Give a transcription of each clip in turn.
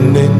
in.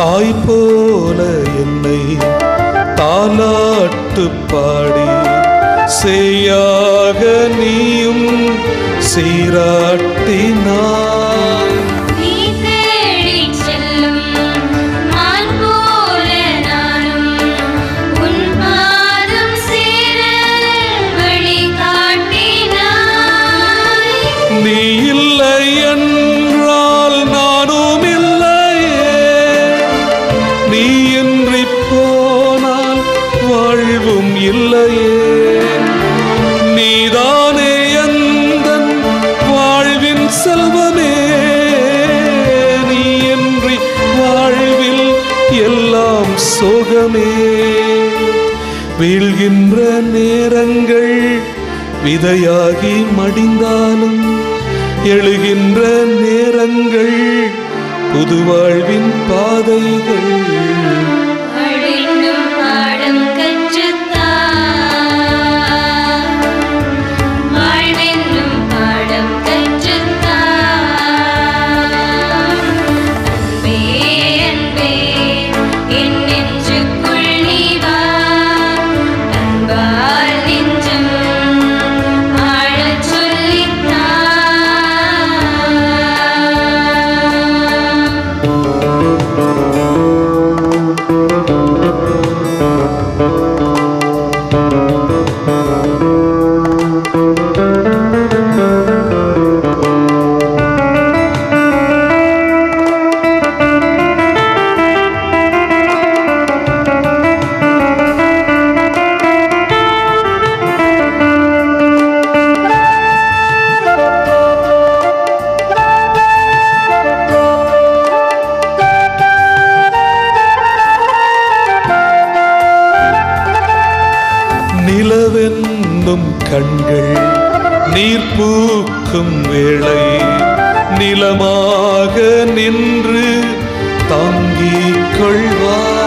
தாய் போல என்னை தாலாட்டு பாடி செய்யாக நீயும் சீராட்டினான் மேகமே வீழ்கின்ற நேரங்கள் விதையாகி மடிந்தாலும் எழுகின்ற நேரங்கள் புது வாழ்வின் பாதைகள். Música பொருந்தும் கண்கள் நீர் பூக்கும் வேளை நிலமாக நின்று தாங்கிக் கொள்வார்.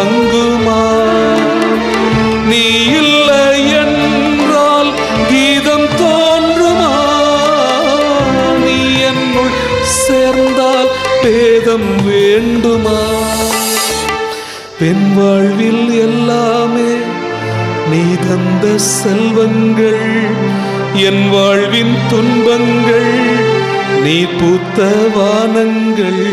தங்குமா? நீ இல்லை என்றால் கீதம் தோன்றுமா? நீ என்னுள் சேர்ந்தால் பேதம் வேண்டுமா? பெண் வாழ்வில் எல்லாமே நீ தந்த செல்வங்கள் என் வாழ்வின் துன்பங்கள் நீ பூத்த வானங்கள்.